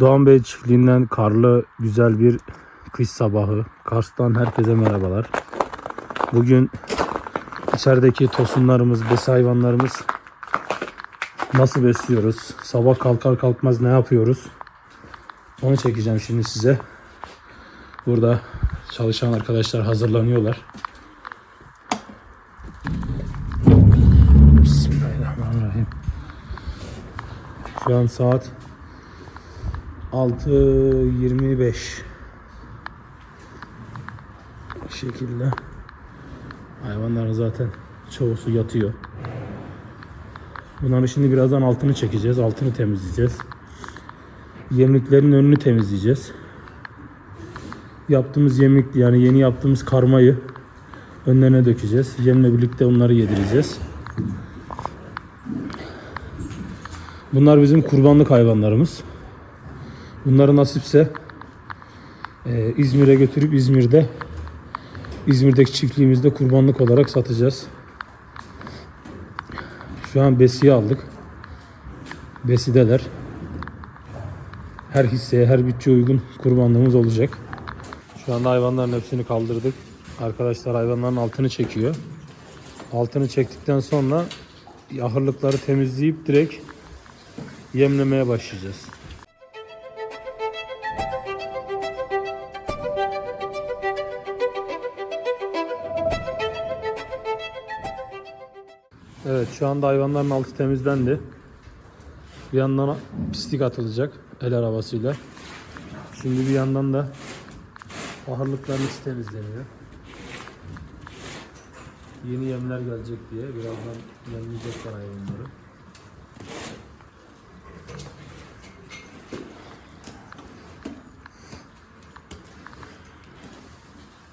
Doğan Bey çiftliğinden karlı güzel bir kış sabahı. Kars'tan herkese merhabalar. Bugün içerideki tosunlarımız, besi hayvanlarımız nasıl besliyoruz? Sabah kalkar kalkmaz ne yapıyoruz? Onu çekeceğim şimdi size. Burada çalışan arkadaşlar hazırlanıyorlar. Bismillahirrahmanirrahim. Şu an saat 6.25 Bu şekilde hayvanların zaten çoğusu yatıyor. Bunların şimdi birazdan altını çekeceğiz. Altını temizleyeceğiz. Yemliklerin önünü temizleyeceğiz. Yaptığımız yemlik yani yeni yaptığımız karmayı önlerine dökeceğiz. Yemle birlikte onları yedireceğiz. Bunlar bizim kurbanlık hayvanlarımız. Bunları nasipse e, İzmir'e götürüp İzmir'de İzmir'deki çiftliğimizde kurbanlık olarak satacağız. Şu an besiye aldık. Besideler. Her hisseye, her bütçe uygun kurbanlığımız olacak. Şu anda hayvanların hepsini kaldırdık. Arkadaşlar hayvanların altını çekiyor. Altını çektikten sonra ahırlıkları temizleyip direkt yemlemeye başlayacağız. Evet şu anda hayvanların altı temizlendi. Bir yandan pislik atılacak el arabasıyla. Şimdi bir yandan da ahırlıkların içi temizleniyor. Yeni yemler gelecek diye birazdan yemleyecekler hayvanları.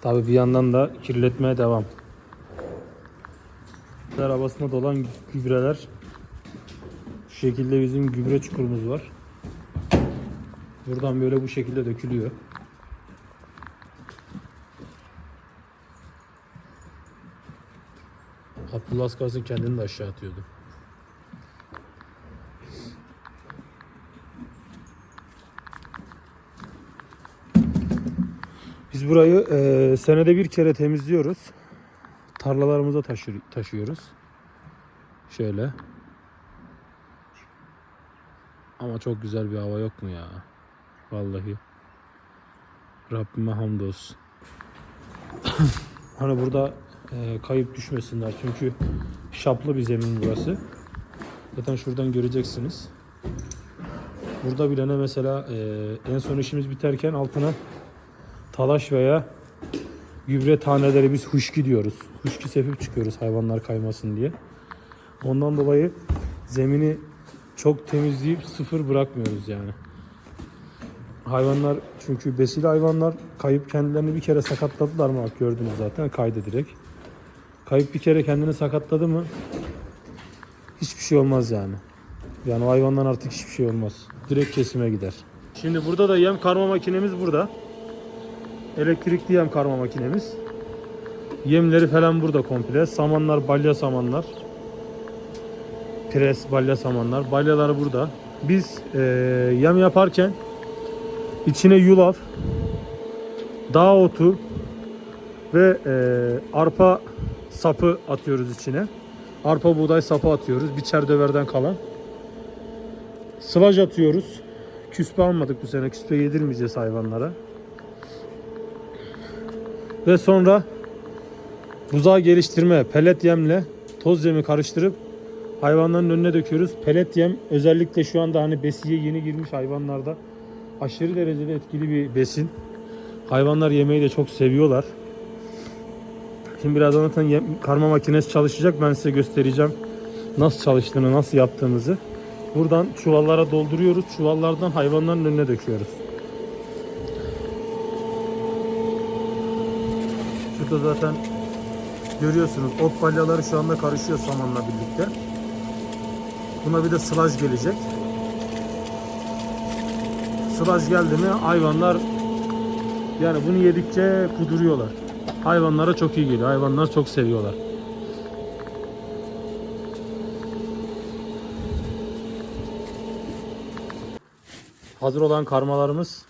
Tabi bir yandan da kirletmeye devam. Arabasında dolan gübreler. Şu şekilde bizim gübre çukurumuz var. Buradan böyle bu şekilde dökülüyor. Abdullah az kalsın kendini de aşağı atıyordu. Biz burayı eee, senede bir kere temizliyoruz. Tarlalarımıza taşır, taşıyoruz. Şöyle. Ama çok güzel bir hava yok mu ya? Vallahi. Rabbime hamdolsun. hani burada e, kayıp düşmesinler çünkü şaplı bir zemin burası. Zaten şuradan göreceksiniz. Burada bile ne mesela e, en son işimiz biterken altına talaş veya gübre taneleri biz huşki diyoruz. Huşki sepip çıkıyoruz hayvanlar kaymasın diye. Ondan dolayı zemini çok temizleyip sıfır bırakmıyoruz yani. Hayvanlar çünkü besili hayvanlar kayıp kendilerini bir kere sakatladılar mı? Bak gördünüz zaten kaydı direkt. Kayıp bir kere kendini sakatladı mı hiçbir şey olmaz yani. Yani o hayvandan artık hiçbir şey olmaz. Direkt kesime gider. Şimdi burada da yem karma makinemiz burada. Elektrikli yem karma makinemiz. Yemleri falan burada komple. Samanlar, balya samanlar. Pres, balya samanlar. Balyalar burada. Biz eee, yem yaparken içine yulaf, dağ otu ve eee, arpa sapı atıyoruz içine. Arpa buğday sapı atıyoruz. Biçer döverden kalan. Sıvaj atıyoruz. Küspe almadık bu sene. Küspe yedirmeyeceğiz hayvanlara. Ve sonra buzağı geliştirme pelet yemle toz yemi karıştırıp hayvanların önüne döküyoruz. Pelet yem özellikle şu anda hani besiye yeni girmiş hayvanlarda aşırı derecede etkili bir besin. Hayvanlar yemeği de çok seviyorlar. Şimdi birazdan zaten karma makinesi çalışacak. Ben size göstereceğim nasıl çalıştığını, nasıl yaptığımızı. Buradan çuvallara dolduruyoruz. Çuvallardan hayvanların önüne döküyoruz. Şurada zaten görüyorsunuz ot balyaları şu anda karışıyor samanla birlikte. Buna bir de sılaj gelecek. Sılaj geldi mi hayvanlar yani bunu yedikçe kuduruyorlar. Hayvanlara çok iyi geliyor. Hayvanlar çok seviyorlar. Hazır olan karmalarımız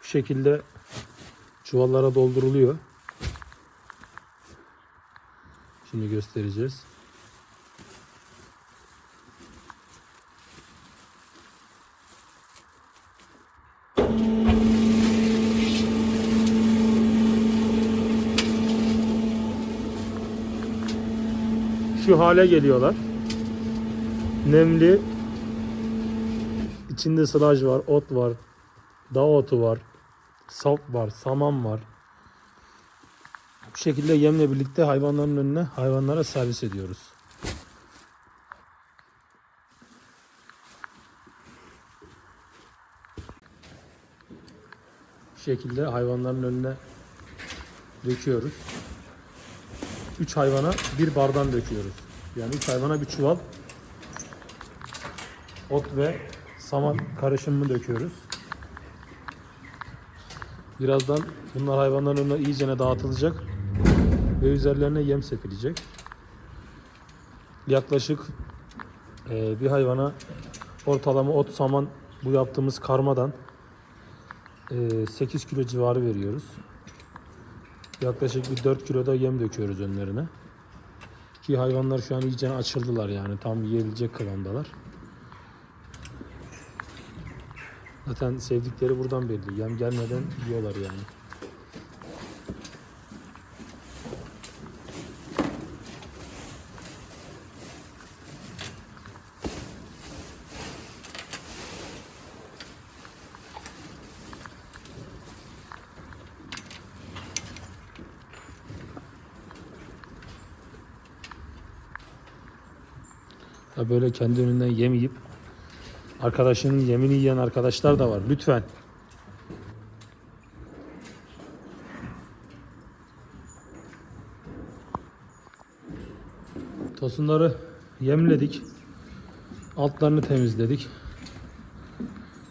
bu şekilde çuvallara dolduruluyor. Şimdi göstereceğiz. Şu hale geliyorlar. Nemli. İçinde sılaj var, ot var, dağ otu var, sap var, saman var. Bu şekilde yemle birlikte hayvanların önüne hayvanlara servis ediyoruz. Bu şekilde hayvanların önüne döküyoruz. 3 hayvana bir bardan döküyoruz. Yani 3 hayvana bir çuval ot ve saman karışımını döküyoruz. Birazdan bunlar hayvanların önüne iyicene dağıtılacak ve üzerlerine yem sepilecek. Yaklaşık eee, bir hayvana ortalama ot saman bu yaptığımız karmadan eee, 8 kilo civarı veriyoruz. Yaklaşık bir 4 kilo da yem döküyoruz önlerine. Ki hayvanlar şu an iyice açıldılar yani tam yiyebilecek kıvamdalar. Zaten sevdikleri buradan belli. Yem gelmeden yiyorlar yani. Böyle kendi önünden yem yiyip arkadaşının yemini yiyen arkadaşlar da var. Lütfen. Tosunları yemledik. Altlarını temizledik.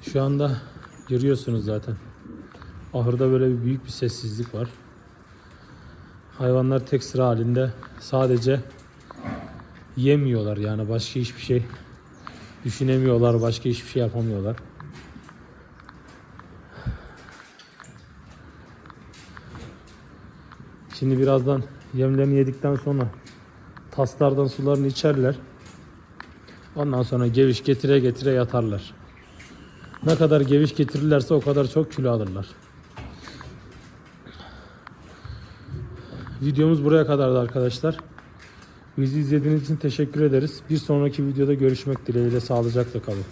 Şu anda görüyorsunuz zaten. Ahırda böyle bir büyük bir sessizlik var. Hayvanlar tek sıra halinde sadece yemiyorlar yani başka hiçbir şey düşünemiyorlar, başka hiçbir şey yapamıyorlar. Şimdi birazdan yemlerini yedikten sonra taslardan sularını içerler. Ondan sonra geviş getire getire yatarlar. Ne kadar geviş getirirlerse o kadar çok kilo alırlar. Videomuz buraya kadardı arkadaşlar. Bizi izlediğiniz için teşekkür ederiz. Bir sonraki videoda görüşmek dileğiyle sağlıcakla kalın.